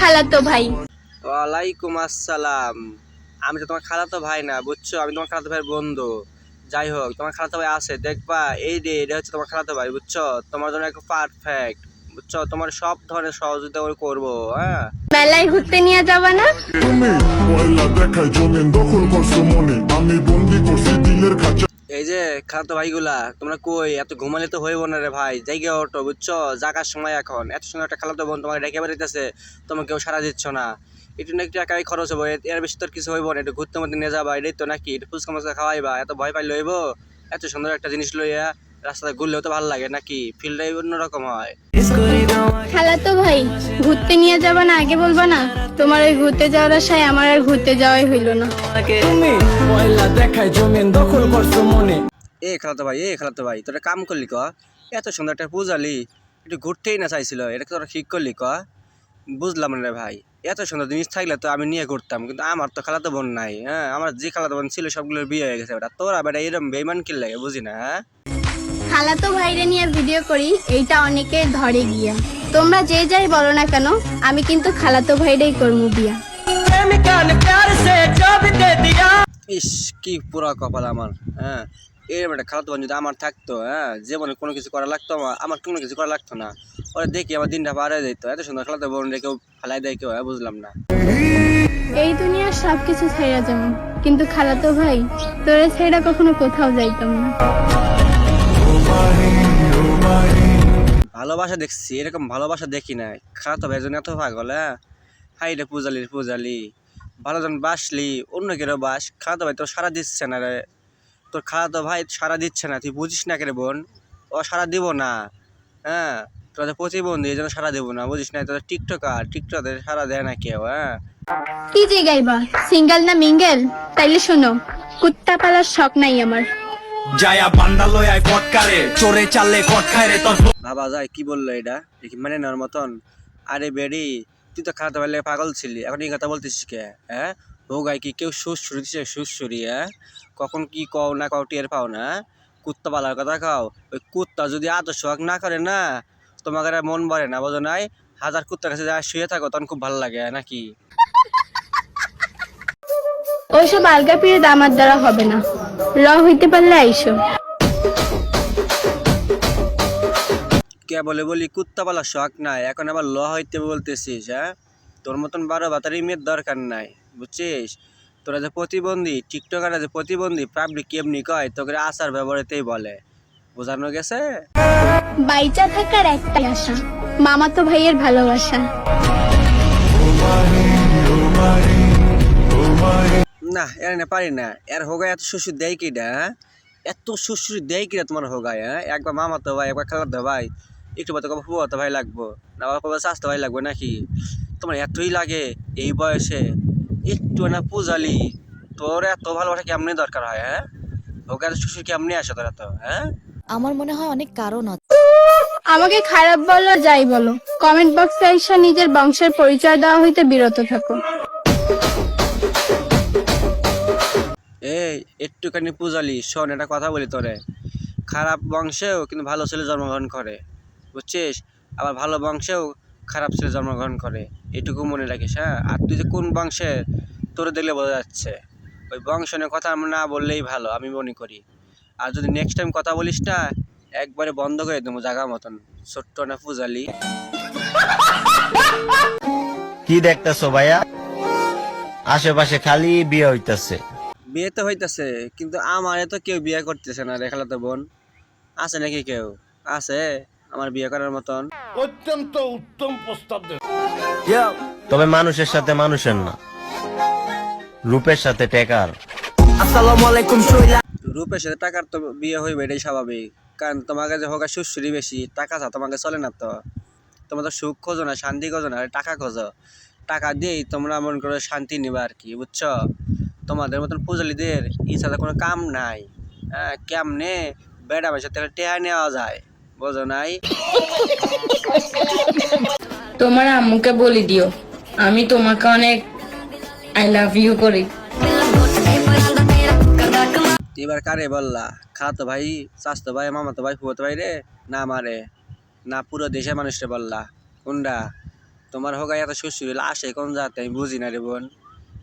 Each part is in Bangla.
খালাতো ভাই। ওয়ালাইকুম আসসালাম। আমি তো তোমার খালাতো ভাই না বুঝছ? আমি তোমার খালাতো ভাইয়ের বন্ধু। যাই হোক তোমার খালাতো ভাই আছে দেখবা এই রে এটা হচ্ছে তোমার খালাতো ভাই বুঝছ? তোমার জন্য একদম পারফেক্ট বুঝছ? তোমার সব ধরনের সহযোগিতা করে করব হ্যাঁ? মেলায় ঘুরতে নিয়ে যাবা না? তুমি ময়লা দেখায় জমিন দখল করছ মনে। আমি বন্দি করছি দিলের খাঁচা। এই যে খালাতো ভাইগুলা, তোমরা কই? এত ঘুমালে তো হইব না রে ভাই। জায়গা অটো বুঝছ? জাগার সময় এখন। এত সময় একটা খালাতো বোন তোমাকে ডেকে বেড়াইতেছে তোমাকে কেউ সারা দিচ্ছ না। একটু না একটু একাই খরচ হব এর- এর বেশি তোর কিছু হইব না। একটু ঘুরতে মধ্যে নিয়ে যাবা, এটাই তো নাকি? একটু ফুচকা মুচকা খাওয়াইবা, এত ভয় পাই লইব এত সুন্দর একটা জিনিস লইয়া রাস্তায় ঘুরলেও তো ভালো লাগে নাকি? ফিল্ডটাই অন্যরকম হয়। খালাতো ভাই ঘুরতে নিয়ে যাবা না আগে বলবা না তোমার ওই ঘুরতে যাওয়ার আশায় আমার আর ঘুরতে যাওয়াই হইল না। তুমি ময়লা দেখায় জমিন দখল করছ মনে। এ খালাতো ভাই এ খালাতো ভাই তোরা কাম করলি ক? এত সুন্দর একটা পূজালি একটু ঘুরতেই না চাইছিল এটা তোরা ঠিক করলি ক? বুঝলাম না রে ভাই এত সুন্দর জিনিস থাকলে তো আমি নিয়ে ঘুরতাম কিন্তু আমার তো খালাতো বোন নাই হ্যাঁ? আমার যে খালাতো বোন ছিল সবগুলোর বিয়ে হয়ে গেছে ওটা তোরা বেটা এরম বেইমান কিল লাগে বুঝি না হ্যাঁ? খালাতো ভাইরে নিয়ে ভিডিও করি এইটা অনেকে ধরে গিয়া। তোমরা যে যাই বলো না কেন আমি কিন্তু খালাতো ভাইরেই করমু বিয়া। ইস কি পুরা কপাল আমার হ্যাঁ। এরকম একটা খারাপ যদি আমার থাকতো হ্যাঁ জীবনে কোনো কিছু করা লাগতো আমার কোনো কিছু করা লাগতো না। ওরা দেখি আমার দিনটা পার হয়ে যেত এত সুন্দর খালাতো বোন কেউ ফেলাই দেয় কেউ হ্যাঁ, বুঝলাম না। এই দুনিয়ার সব কিছু ছেড়ে যেমন কিন্তু খালাতো ভাই তোরা ছেড়া কখনো কোথাও যাইতাম না। ভালোবাসা দেখছি, এরকম ভালোবাসা দেখি নাই। খারাপ ভাই জন্য এত পাগল হ্যাঁ? হাই রে পূজালি পূজালি। ভালো জন বাসলি, অন্য কেউ বাস, খারাপ ভাই তোর সারা দিচ্ছে না রে। তোর খারাপ ভাই, সারা দিচ্ছে না, তুই বুঝিস না কে বোন? ও সারা দিব না হ্যাঁ? তোদের প্রতিবন্ধী এই জন্য সারা দেবো না, বুঝিস না? তোদের টিকটকার টিকটকের সারা দেয় না কেউ হ্যাঁ? কি যে গাইবা, সিঙ্গেল না মিঙ্গেল? তাইলে শোনো, কুত্তা পালার শখ নাই আমার। যায়া বান্দা লয়ায় পটকারে চোরে চাললে কট খায় রে তোর ভাবা যায় কি বলল এটা? এ মানে নেওয়ার মতন। আরে বেডি তুই তো খারাপ ভাই পাগল ছিলি। এখন এই কথা বলতেছিস কে হ্যাঁ? ও গাই কি কেউ সুসুরি দিচ্ছে সুসুরি হ্যাঁ? কখন কি কও না কও টের পাও না। কুত্তা পালার কথা খাও ওই কুত্তা যদি আদর্শ হক না করে না তোমাকে আর মন ভরে না বোঝো নাই? হাজার কুত্তার কাছে যা শুয়ে থাকো তখন খুব ভালো লাগে নাকি? ওইসব আলগা পিরিয়ড আমার দ্বারা হবে না। র হইতে পারলে আইসো। কে বলে বলি কুত্তা পালার শখ নাই এখন আবার ল হইতে বলতেছিস হ্যাঁ? তোর মতন বারো বাতারি মেয়ের দরকার নাই বুঝছিস? তোরা যে প্রতিবন্ধী টিকটকাররা যে প্রতিবন্ধী পাবলিক কেমনি কয় তোকে আচার ব্যবহারেতেই বলে। বোঝানো গেছে? বাইচা থাকার একটাই আশা মামাতো ভাইয়ের ভালোবাসা। না এর না পারি না। এর হোগায় এত শ্বশুর দেয় হ্যাঁ? এত শ্বশুর দেয় কিনা তোমার হোগায় হ্যাঁ? একবার মামা তো ভাই একবার খালাতো ভাই একটু বলতে কবে ফুয়াতো ভাই লাগবো না বাবা স্বাস্থ্য ভাই লাগবে নাকি? তোমার এতই লাগে এই বয়সে একটু না পূজালি তোর এত ভালোবাসা কেমনি দরকার হয় হ্যাঁ? হোগায় শ্বশুর কেমনি আসে তোরা তো হ্যাঁ? আমার মনে হয় অনেক কারণ আছে। আমাকে খারাপ বলো যাই বলো। কমেন্ট বক্সে এসে নিজের বংশের পরিচয় দেওয়া হইতে বিরত থাকো। একটুখানি পূজালি, শোন একটা কথা বলি তোরে। খারাপ বংশেও কিন্তু ভালো ছেলে জন্মগ্রহণ করে, বুঝছিস? আবার ভালো বংশেও খারাপ ছেলে জন্মগ্রহণ করে, এটুকু মনে রাখিস হ্যাঁ? আর তুই যে কোন বংশে, তোর দেখলে বোঝা যাচ্ছে। ওই বংশ নিয়ে কথা আমরা না বললেই ভালো, আমি মনে করি। আর যদি নেক্সট টাইম কথা বলিস না, একবারে বন্ধ করে দেবো জায়গা মতন, ছোট্ট না পূজালি। কি দেখতেছো ভাইয়া? আশেপাশে খালি বিয়ে হইতাছে। বিয়ে তো হইতেছে কিন্তু আমারে তো কেউ বিয়ে করতেছে না রেখালা তো বোন। আছে নাকি কেউ? আছে আমার বিয়ে করার মতন। অত্যন্ত উত্তম প্রস্তাব তবে মানুষের সাথে মানুষের না। রূপের সাথে টেকার। আসসালামু আলাইকুম শৈলা। রূপের সাথে টাকার তো বিয়ে হইবে এটাই স্বাভাবিক। কারণ তোমাকে যে হোক সুশ্রী বেশি টাকা চা তোমাকে চলে না তো। তোমরা তো সুখ খোঁজো না শান্তি খোঁজো না টাকা খোঁজো। টাকা দিয়েই তোমরা মন করে শান্তি নিবা আর কি বুঝছ? তোমাদের মতন পুজলিদের ইচ্ছাতে কোনো কাম নাই। হ্যাঁ কেমনে বেড়া পয়সা থেকে টেয়া নেওয়া যায় বোঝো নাই? তোমার আম্মুকে বলি দিও আমি তোমাকে অনেক আই লাভ ইউ করি। এবার কারে বললা? খাতো ভাই চাস্তো ভাই মামাতো ভাই ফুয়াতো ভাই রে? না মারে না পুরো দেশের মানুষরে বললা। কোনটা তোমার হোগাই এত হলে আসে কোন যাতে আমি বুঝি না রে বোন।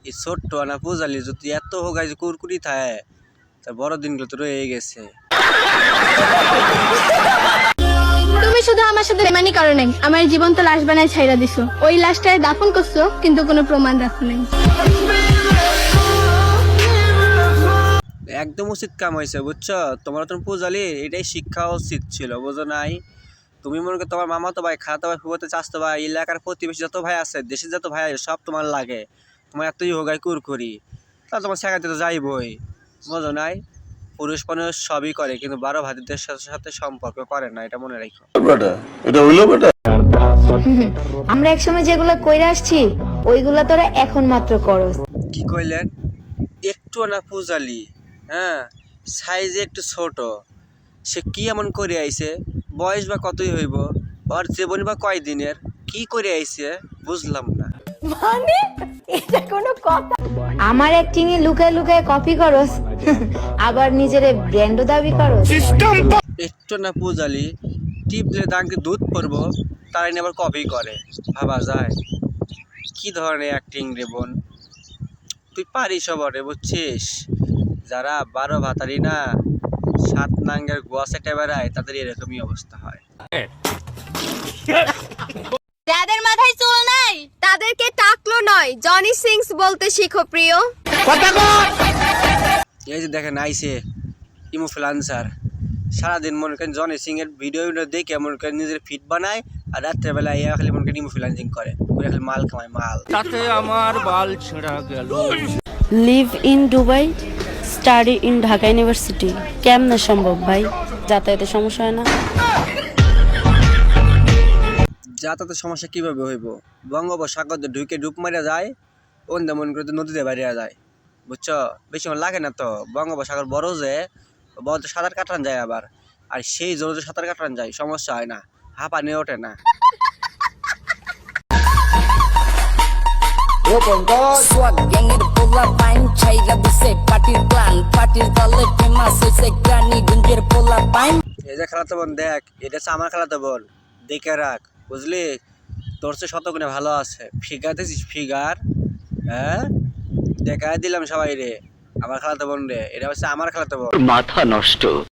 এই ছোট্ট আনা পূজালি যদি এত হোগাই কুরকুরি থাকে তা বড় দিনগুলো তো রয়ে গেছে। তুমি শুধু আমার সাথে বেমানি করো নাই আমার জীবন তো লাশ বানায় ছাইরা দিছো। ওই লাশটায় দাফন করছ কিন্তু কোনো প্রমাণ রাখো নাই। একদম উচিত কাম হয়েছে বুঝছ? তোমার তো পূজালি এটাই শিক্ষা উচিত ছিল বুঝো নাই? তুমি মনে করো তোমার মামা তো ভাই খাতো ভাই ফুবতে চাস্তো ভাই এলাকার প্রতিবেশী যত ভাই আছে দেশের যত ভাই আছে সব তোমার লাগে। তোমার এতই হোগাই কুরকুরি তা তোমার শেখাতে তো যাইবই। বোঝো নাই? পুরুষ মানুষ সবই করে কিন্তু বারো ভাতিদের সাথে সাথে সম্পর্ক করে না এটা মনে রাখো। আমরা একসময় যেগুলো কইরা আসছি ওইগুলা তোরা এখন মাত্র করস। কি কইলেন? একটু না পূজালি হ্যাঁ? সাইজে একটু ছোট। সে কি এমন করে আইছে? বয়স বা কতই হইব? ওর জীবন বা কয় দিনের কি করে আইছে? বুঝলাম না। আমার অ্যাক্টিং এ লুকায় লুকায় কপি করস। আবার নিজেরে ব্র্যান্ডও দাবি করস। একটু না পূজালি টিপলে দাঙ্কে দুধ তারাই আবার কপি করে। ভাবা যায়। কি ধরনের অ্যাক্টিং রে বোন? তুই পারিস সবরে বুঝছিস? যারা বারো ভাতারি না সাত নাঙ্গের গোয়া সেটে বেড়ায় তাদের এরকমই অবস্থা হয়। যাদের মাথায় চুল তাদেরকে টাকলো নয়। জনি সিংস বলতে শিখো প্রিয়। এই যে দেখেন আইসে ইমোফ্লান্সার। সারাদিন মনে করেন জনি সিং এর ভিডিও দেখে মনে করেন নিজের ফিট বানায় আর রাত্রেবেলা ইয়া খালি মনে করেন ইমোফ্লান্সিং করে। করে খালি মাল খামায় মাল। তাতে আমার বাল ছেঁড়া গেল। Live in Dubai study in Dhaka university কেমনে সম্ভব ভাই? যাতায়াতের সমস্যা হয় না? যাতায়াতের সমস্যা কীভাবে হইব? বঙ্গোপসাগর ঢুকে ডুব মারা যায় অন্য মনে করে তো নদীতে বাইরে যায়। বুঝছ? বেশি সময় লাগে না তো? বঙ্গোপসাগর বড় যে বড় তো সাঁতার কাটান যায় আবার। আর সেই জোরে সাঁতার কাটান যায় সমস্যা হয় না। হাঁপা নিয়ে ওঠে না। এই যে খেলাতে বোন দেখ এটা আমার খেলাতে বোন দেখে রাখ। বুঝলি? তোর চেয়ে শতগুণে ভালো আছে। ফিগার দেখছিস? ফিগার হ্যাঁ? দেখায় দিলাম সবাই রে আমার খেলাতে বোন রে এটা হচ্ছে আমার খেলাতে বোন। মাথা নষ্ট।